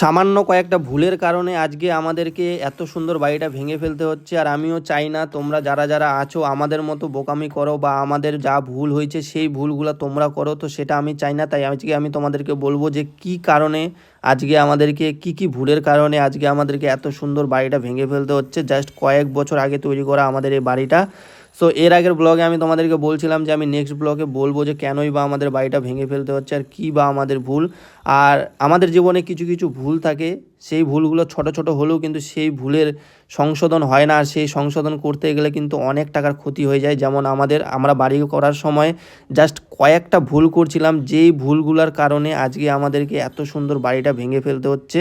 সামান্য কয়েকটা ভুলের কারণে আজকে আমাদেরকে এত সুন্দর বাড়িটা ভেঙে ফেলতে হচ্ছে, আর আমিও চাই না তোমরা যারা যারা আছো আমাদের মতো বোকামি করো বা আমাদের যা ভুল হয়েছে সেই ভুলগুলো তোমরা করো, তো সেটা আমি চাই না। তাই আজকে আমি তোমাদেরকে বলব যে কি কারণে আজকে আমাদেরকে, কি কি ভুলের কারণে আজকে আমাদেরকে এত সুন্দর বাড়িটা ভেঙে ফেলতে হচ্ছে। জাস্ট কয়েক বছর আগে তৈরি করা আমাদের এই বাড়িটা। সো এর আগের ব্লগে আমি তোমাদেরকে বলছিলাম যে আমি নেক্সট ব্লগে বলব যে কেনই বা আমাদের বাড়িটা ভেঙে ফেলতে হচ্ছে আর কী বা আমাদের ভুল। আর আমাদের জীবনে কিছু কিছু ভুল থাকে, সেই ভুলগুলো ছোট ছোট হলেও কিন্তু সেই ভুলের সংশোধন হয় না। আর সেই সংশোধন করতে গেলে কিন্তু অনেক টাকার ক্ষতি হয়ে যায়। যেমন আমাদের, আমরা বাড়ি করার সময় জাস্ট কয়েকটা ভুল করছিলাম, যেই ভুলগুলোর কারণে আজকে আমাদেরকে এত সুন্দর বাড়িটা ভেঙে ফেলতে হচ্ছে।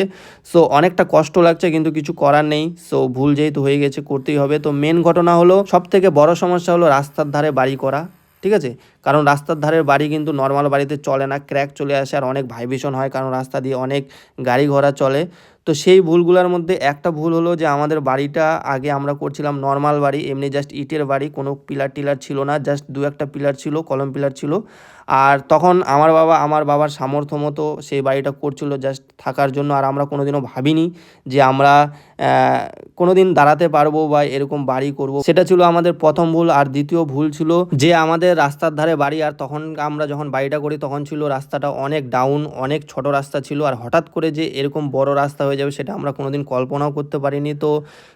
সো অনেকটা কষ্ট লাগছে, কিন্তু কিছু করার নেই। সো ভুল যেহেতু হয়ে গেছে, করতেই হবে। তো মেন ঘটনা হলো সব থেকে বড় সমস্যা হলো রাস্তার ধারে বাড়ি করা ঠিক আছে? কারণ রাস্তার ধারের বাড়ি কিন্তু নর্মাল বাড়িতে চলে না ক্র্যাক চলে আসে আর অনেক ভাইব্রেশন হয় কারণ রাস্তা দিয়ে অনেক গাড়ি ঘোড়া চলে। তো সেই ভুলগুলোর মধ্যে একটা ভুল হলো যে আমাদের বাড়িটা আগে আমরা করছিলাম নর্মাল বাড়ি, এমনি জাস্ট ইটের বাড়ি, কোনো পিলার টিলার ছিল না জাস্ট দু একটা পিলার ছিল কলম পিলার ছিল। আর তখন আমার বাবা, আমার বাবার সামর্থ্য মতো সেই বাড়িটা করছিল জাস্ট থাকার জন্য আর আমরা কোনোদিনও ভাবিনি যে আমরা কোনো দিন দাঁড়াতে পারব বা এরকম বাড়ি করব। সেটা ছিল আমাদের প্রথম ভুল। আর দ্বিতীয় ভুল ছিল যে আমাদের রাস্তার ধারে বাড়ি আর তখন আমরা যখন বাড়িটা করি তখন ছিল রাস্তাটা অনেক ডাউন অনেক ছোট রাস্তা ছিল আর হঠাৎ করে যে এরকম বড় রাস্তা হয়ে যাবে সেটা আমরা কোনোদিন কল্পনাও করতে পারিনি। তো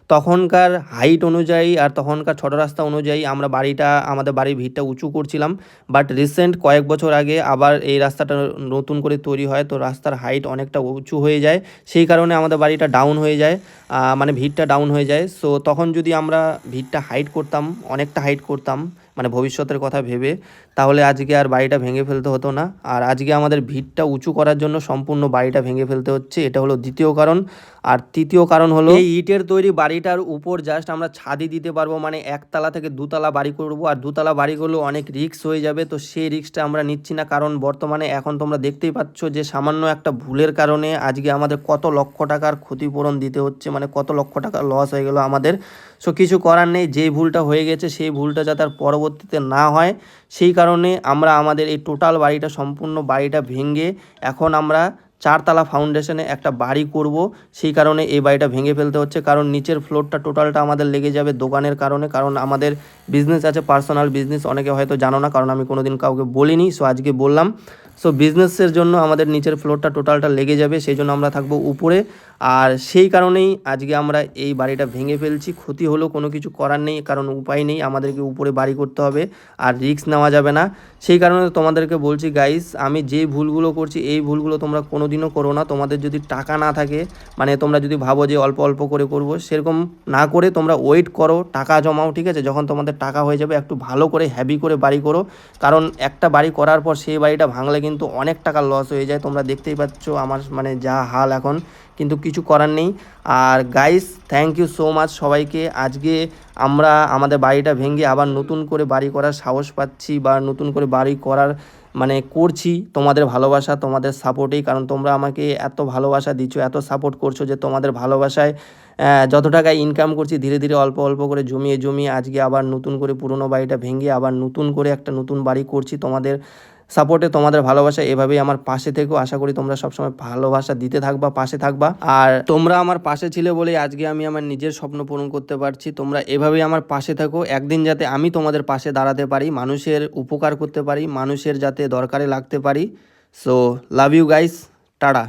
তখনকার হাইট অনুযায়ী আর তখনকার ছোট রাস্তা অনুযায়ী আমরা বাড়িটা, আমাদের বাড়ির ভিড়টা উঁচু করছিলাম। বাট রিসেন্ট কয়েক বছর আগে আবার এই রাস্তাটা নতুন করে তৈরি হয় তো রাস্তার হাইট অনেকটা উঁচু হয়ে যায়। সেই কারণে আমাদের বাড়িটা ডাউন হয়ে যায় মানে ভিড়টা ডাউন হয়ে যায়। সো তখন যদি আমরা ভিড়টা হাইট করতাম, অনেকটা হাইট করতাম মানে ভবিষ্যতের কথা ভেবে, তাহলে আজকে আর বাড়িটা ভেঙে ফেলতে হতো না। আর আজকে আমাদের ভিড়টা উঁচু করার জন্য সম্পূর্ণ বাড়িটা ভেঙে ফেলতে হচ্ছে, এটা হলো দ্বিতীয় কারণ। আর তৃতীয় কারণ হলো, এই ইটের তৈরি বাড়িটার উপর জাস্ট আমরা ছাদি দিতে পারব মানে একতলা থেকে দুতলা বাড়ি করব। আর দুতলা বাড়ি করলেও অনেক রিস্ক হয়ে যাবে, তো সেই রিক্সটা আমরা নিচ্ছি না। কারণ বর্তমানে এখন তোমরা দেখতেই পাচ্ছ যে সামান্য একটা ভুলের কারণে আজকে আমাদের কত লক্ষ টাকার ক্ষতিপূরণ দিতে হচ্ছে মানে কত লক্ষ টাকা লস হয়ে গেল আমাদের। সো কিছু করার নেই, যেই ভুলটা হয়ে গেছে, সেই ভুলটা যাতে আর পরবর্তীতে না হয়, সেই কারণে আমরা আমাদের এই টোটাল বাড়িটা, সম্পূর্ণ বাড়িটা ভেঙে এখন আমরা চারতলা ফাউন্ডেশনে একটা বাড়ি করব। সেই কারণে এই বাড়িটা ভেঙে ফেলতে হচ্ছে। কারণ নিচের ফ্লোরটা টোটালটা আমাদের লেগে যাবে দোকানের কারণে। কারণ আমাদের বিজনেস আছে পার্সোনাল বিজনেস অনেকে হয়তো জানো না, কারণ আমি কোনোদিন কাউকে বলিনি। সো আজকে বললাম সো বিজনেসের জন্য আমাদের নিচের ফ্লোরটা টোটালটা লেগে যাবে, সেই জন্য আমরা থাকব উপরে। আর সেই কারণেই আজকে আমরা এই বাড়িটা ভেঙে ফেলছি। ক্ষতি হলো কোনো কিছু করার নেই, কারণ উপায় নেই। আমাদেরকে উপরে বাড়ি করতে হবে, আর রিস্ক নেওয়া যাবে না। সেই কারণে তোমাদেরকে বলছি গাইস আমি যে ভুলগুলো করছি, এই ভুলগুলো তোমরা কোনোদিনও করো না। তোমাদের যদি টাকা না থাকে মানে তোমরা যদি ভাবো যে অল্প অল্প করে করব, সেরকম না করে তোমরা ওয়েট করো, টাকা জমাও, ঠিক আছে? যখন তোমাদের টাকা হয়ে যাবে, একটু ভালো করে হ্যাভি করে বাড়ি করো। কারণ একটা বাড়ি করার পর সেই বাড়িটা ভাঙলে কিন্তু অনেক টাকা লস হয়ে যায়। তোমরা দেখতেই পাচ্ছ আমার মানে যা হাল এখন কিন্তু কিছু করার নেই। আর guys thank you so much সবাইকে। আজকে আমরা আমাদের বাড়িটা ভেঙে আবার নতুন করে বাড়ি করার সাহস পাচ্ছি বা নতুন করে বাড়ি করার মানে করছি তোমাদের ভালোবাসা, তোমাদের সাপোর্টেই কারণ তোমরা আমাকে এত ভালোবাসা দিচ্ছ, এত সাপোর্ট করছ যে তোমাদের ভালোবাসায় যত টাকা ইনকাম করছি ধীরে ধীরে অল্প অল্প করে জমিয়ে জমিয়ে আজকে আবার নতুন করে পুরনো বাড়িটা ভেঙে আবার নতুন করে একটা নতুন বাড়ি করছি তোমাদের সাপোর্টে তোমাদের ভালোবাসা, এভাবেই আমার পাশে থেকেও আশা করি তোমরা সবসময় ভালোবাসা দিতে থাকবা, পাশে থাকবা। আর তোমরা আমার পাশে ছিলে বলেই আজকে আমি আমার নিজের স্বপ্ন পূরণ করতে পারছি। তোমরা এভাবেই আমার পাশে থাকো। একদিন যাতে আমি তোমাদের পাশে দাঁড়াতে পারি, মানুষের উপকার করতে পারি, মানুষের যাতে দরকারে লাগতে পারি। So love you guys tata